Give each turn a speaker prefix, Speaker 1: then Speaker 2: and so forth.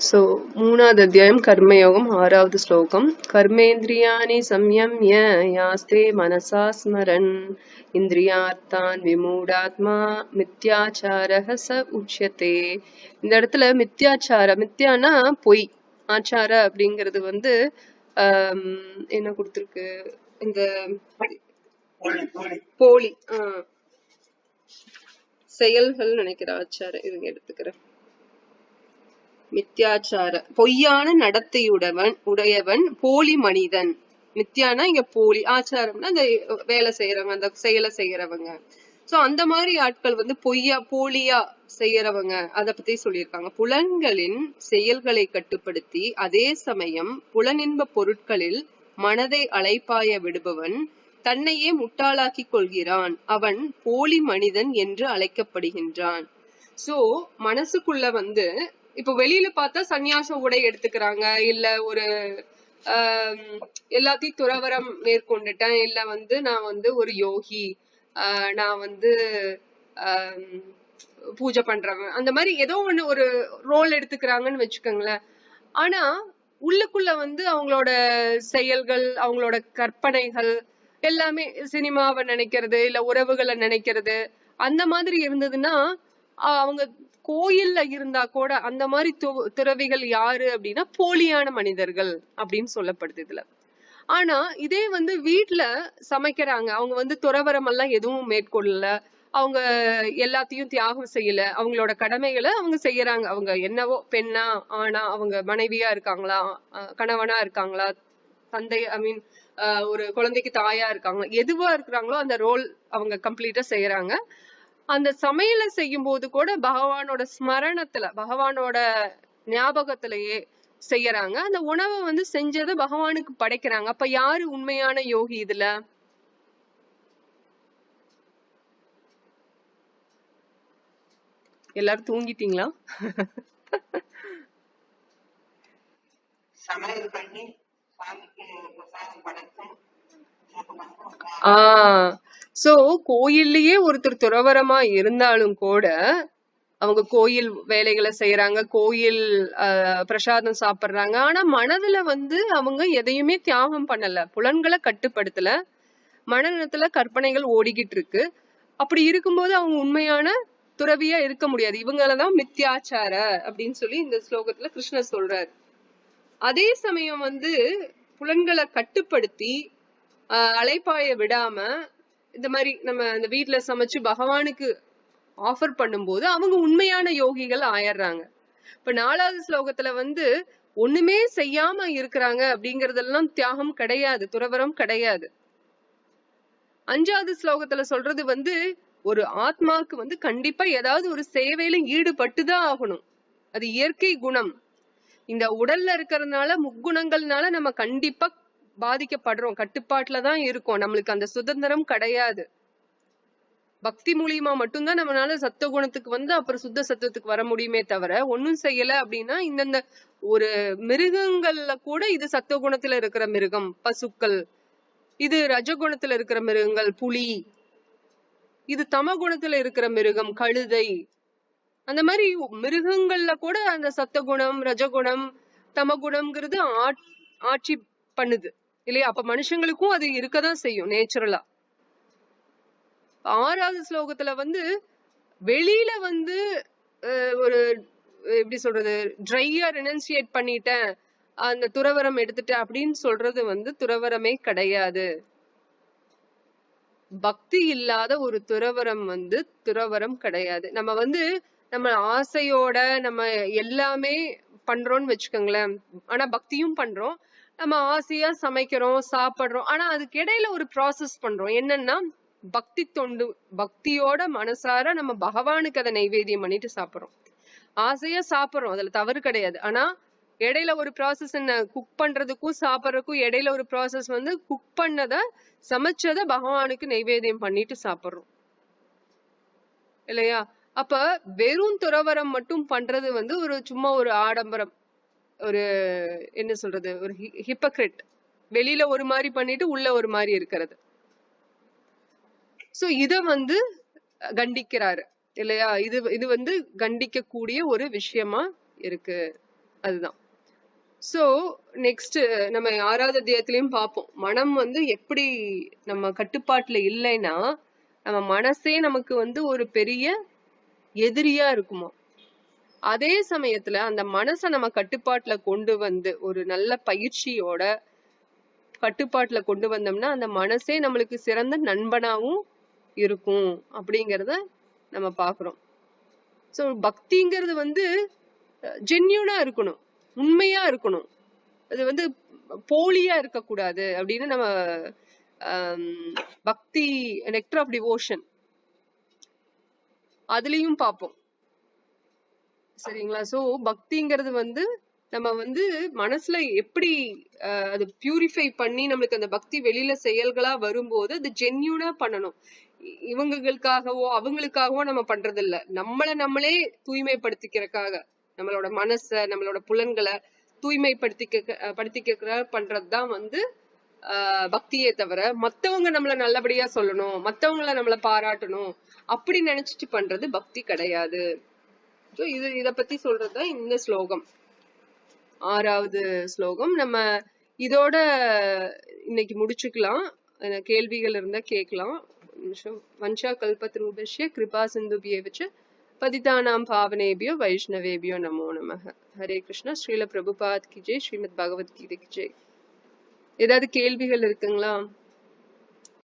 Speaker 1: So మూనాది అధ్యాయం కర్మయోగం ఆరావది శ్లోకం కర్మేంద్రియాణి సంయమ్య యాస్తే మనసా స్మరన్ இந்திரியார்த்தான் விமூடாத்மா மித்யாச்சார ச உச்சியத்தே இந்த இடத்துல மித்யாச்சார மித்யானா பொய் ஆச்சார அப்படிங்கிறது வந்து ஆம், என்ன கொடுத்திருக்கு இந்த போலி ஆஹ், செயல்கள் நினைக்கிற ஆச்சார இருங்க எடுத்துக்கிறேன் மித்தியாச்சார பொய்யான நடத்தையுடவன் உடையவன் போலி மனிதன். மித்தியானா இங்க போலி ஆச்சாரம்னா அந்த வேலை செய்யறவங்க அந்த செயலை செய்யறவங்க. சோ அந்த மாதிரி ஆட்கள் வந்து பொய்யா போலியா செய்யறவங்க. அத பத்தி சொல்லியிருக்காங்க. புலன்களின் செயல்களை கட்டுப்படுத்தி அதே சமயம் புலனின்ப பொருட்களில் மனதை அலைப்பாய விடுபவன் தன்னையே முட்டாளாக்கி கொள்கிறான். அவன் போலி மனிதன் என்று அழைக்கப்படுகின்றான். சோ மனசுக்குள்ள வந்து இப்ப வெளியில பார்த்தா சன்னியாச உடை எடுத்துக்கிறாங்க. இல்ல ஒரு ஆஹ் எல்லாத்தையும் துறவரம் மேற்கொண்டுட்டேன். இல்ல வந்து நான் வந்து ஒரு யோகி நான் வந்து ஆஹ் பூஜை பண்றவன். அந்த மாதிரி ஏதோ ஒண்ணு ஒரு ரோல் எடுத்துக்கிறாங்கன்னு வச்சுக்கோங்களேன். ஆனா உள்ளுக்குள்ள வந்து அவங்களோட செயல்கள் அவங்களோட கற்பனைகள் எல்லாமே சினிமாவை நினைக்கிறது இல்ல உறவுகளை நினைக்கிறது அந்த மாதிரி இருந்ததுன்னா அவங்க கோயில்ல இருந்தா கூட அந்த மாதிரி துறவிகள் யாரு அப்படின்னா போலியான மனிதர்கள் அப்படின்னு சொல்லப்படுது இதுல. ஆனா இதே வந்து வீட்டுல சமைக்கிறாங்க. அவங்க வந்து துறவரம் எல்லாம் எதுவும் மேற்கொள்ளல. அவங்க எல்லாத்தையும் தியாகம் செய்யல. அவங்களோட கடமைகளை அவங்க செய்யறாங்க. அவங்க என்னவோ பெண்ணா ஆனா அவங்க மனைவியா இருக்காங்களா அஹ் கணவனா இருக்காங்களா தந்தை ஐ மீன் ஒரு குழந்தைக்கு தாயா இருக்காங்க எதுவா இருக்கிறாங்களோ அந்த ரோல் அவங்க கம்ப்ளீட்டா செய்யறாங்க. அந்த சமையலை செய்யும் போது கூட பகவானோட ஸ்மரணத்துல பகவானோட ஞாபகத்திலேயே செய்யறாங்க. அந்த உணவை வந்து செஞ்சதை பகவானுக்கு படைக்கிறாங்க. அப்ப யாரு உண்மையான யோகி இதுல? எல்லாரும் தூங்கிட்டீங்களா?
Speaker 2: சமையல் பண்ணி சாமிக்கு பிரசாதம் படைச்சு
Speaker 1: ஆஹ் சோ கோயில்லயே ஒருத்தர் துறவரமா இருந்தாலும் கூட அவங்க கோயில் வேலைகளை செய்யறாங்க கோயில் ஆஹ் பிரசாதம் சாப்பிடுறாங்க. ஆனா மனதுல வந்து அவங்க எதையுமே தியாகம் பண்ணல புலன்களை கட்டுப்படுத்தல. மனநலத்துல கற்பனைகள் ஓடிக்கிட்டு இருக்கு. அப்படி இருக்கும்போது அவங்க உண்மையான துறவியா இருக்க முடியாது. இவங்களதான் மித்யாச்சார அப்படின்னு சொல்லி இந்த ஸ்லோகத்துல கிருஷ்ணர் சொல்றாரு. அதே சமயம் வந்து புலன்களை கட்டுப்படுத்தி அலைப்பாய விடாம இந்த மாதிரி நம்ம இந்த வீட்டுல சமைச்சு பகவானுக்கு ஆஃபர் பண்ணும்போது அவங்க உண்மையான யோகிகள் ஆயிடுறாங்க இப்ப நாலாவது ஸ்லோகத்துல வந்து ஒண்ணுமே செய்யாம இருக்கிறாங்க அப்படிங்கறதெல்லாம் தியாகம் கிடையாது துறவரம் கிடையாது. அஞ்சாவது ஸ்லோகத்துல சொல்றது வந்து ஒரு ஆத்மாவுக்கு வந்து கண்டிப்பா ஏதாவது ஒரு சேவையில ஈடுபட்டுதான் ஆகணும். அது இயற்கை குணம். இந்த உடல்ல இருக்கிறதுனால முக்குணங்கள்னால நம்ம கண்டிப்பா பாதிக்கப்படுறோம். கட்டுப்பாட்டுல தான் இருக்கோம். நம்மளுக்கு அந்த சுதந்திரம் கிடையாது. பக்தி மூலியமா மட்டும்தான் நம்மளால சத்த குணத்துக்கு வந்து அப்புறம் சுத்த சத்துவத்துக்கு வர முடியுமே தவிர ஒண்ணும் செய்யல அப்படின்னா இந்தந்த ஒரு மிருகங்கள்ல கூட இது சத்த குணத்துல இருக்கிற மிருகம் பசுக்கள் இது ரஜகுணத்துல இருக்கிற மிருகங்கள் புலி இது தம குணத்துல இருக்கிற மிருகம் கழுதை அந்த மாதிரி மிருகங்கள்ல கூட அந்த சத்த குணம் ரஜகுணம் தமகுணம்ங்கிறது ஆட்- ஆட்சி பண்ணுது. இல்லையா? அப்ப மனுஷங்களுக்கும் அது இருக்கதான் செய்யும் நேச்சுரலா ஆறாவது ஸ்லோகத்துல வந்து வெளியில வந்து ஒரு எப்படி சொல்றது ட்ரையா ரெனன்சியேட் பண்ணிட்டேன் அந்த துறவரம் எடுத்துட்டேன் அப்படின்னு சொல்றது வந்து துறவரமே கிடையாது. பக்தி இல்லாத ஒரு துறவரம் வந்து துறவரம் கிடையாது. நம்ம வந்து நம்ம ஆசையோட நம்ம எல்லாமே பண்றோம்னு வச்சுக்கோங்களேன். ஆனா பக்தியும் பண்றோம். நம்ம ஆசையா சமைக்கிறோம் சாப்பிடுறோம். ஆனா அதுக்கு இடையில ஒரு ப்ராசஸ் பண்றோம். என்னன்னா பக்தி தொண்டு பக்தியோட மனசார நம்ம பகவானுக்கு அதை நைவேத்தியம் பண்ணிட்டு சாப்பிடுறோம். ஆசையா சாப்பிடுறோம். அதுல தவறு கிடையாது. ஆனா இடையில ஒரு ப்ராசஸ் என்ன குக் பண்றதுக்கும் சாப்பிடுறதுக்கும் இடையில ஒரு ப்ராசஸ் வந்து குக் பண்ணத சமைச்சத பகவானுக்கு நைவேத்தியம் பண்ணிட்டு சாப்பிடுறோம். இல்லையா? அப்ப வெறும் துறவரம் மட்டும் பண்றது வந்து ஒரு சும்மா ஒரு ஆடம்பரம். ஒரு என்ன சொல்றது ஒரு ஹிப்பக்ரிட் வெளியில ஒரு மாதிரி பண்ணிட்டு உள்ள ஒரு மாதிரி இருக்கிறது. சோ இத வந்து கண்டிக்கிறாரு இல்லையா? இது இது வந்து கண்டிக்க கூடிய ஒரு விஷயமா இருக்கு. அதுதான். சோ நெக்ஸ்ட் நம்ம ஆறாவது அத்தியாயத்திலையும் பார்ப்போம். மனம் வந்து எப்படி நம்ம கட்டுப்பாட்டுல இல்லைன்னா நம்ம மனசே நமக்கு வந்து ஒரு பெரிய எதிரியா இருக்குமா? அதே சமயத்துல அந்த மனசை நம்ம கட்டுப்பாட்டுல கொண்டு வந்து ஒரு நல்ல பயிற்சியோட கட்டுப்பாட்டுல கொண்டு வந்தோம்னா அந்த மனசே நம்மளுக்கு சிறந்த நண்பனாவும் இருக்கும் அப்படிங்கறத நம்ம பாக்குறோம். சோ பக்திங்கிறது வந்து ஜென்யூனா இருக்கணும் உண்மையா இருக்கணும். அது வந்து போலியா இருக்கக்கூடாது அப்படின்னு நம்ம பக்தி நெக்டர் ஆஃப் டிவோஷன் அதுலயும் பார்ப்போம் சரிங்களா? சோ பக்திங்கிறது வந்து நம்ம வந்து மனசுல எப்படி அஹ், அது பியூரிஃபை பண்ணி நம்மளுக்கு அந்த பக்தி வெளியில செயல்களா வரும்போது அது ஜென்யூனா பண்ணணும். இவங்களுக்காகவோ அவங்களுக்காகவோ நம்ம பண்றது இல்ல நம்மள நம்மளே தூய்மைப்படுத்திக்கிறதுக்காக நம்மளோட மனச நம்மளோட புலன்களை தூய்மைப்படுத்திக்க அஹ், படுத்திக்க பண்றதுதான் வந்து ஆஹ் பக்தியே தவிர மத்தவங்க நம்மள நல்லபடியா சொல்லணும் மத்தவங்கள நம்மள பாராட்டணும் அப்படி நினைச்சிட்டு பண்றது பக்தி கிடையாது. ஸோ இது இத பத்தி சொல்றது இந்த ஸ்லோகம். ஆறாவது ஸ்லோகம். நம்ம இதோட இன்னைக்கு முடிச்சுக்கலாம். கேள்விகள் இருந்தா கேட்கலாம். ஒரு நிமிஷம். வன்ஷா கல்பத்ரூபஷ்ய கிருபா சிந்துபியை வச்சு பதிதானாம் பாவனேபியோ வைஷ்ணவேபியோ நமோ நமக. ஹரே கிருஷ்ணா. ஸ்ரீல பிரபுபாத் கி ஜெய். ஸ்ரீமத் பகவத்கீதை கி ஜெய். ஏதாவது கேள்விகள் இருக்குங்களா?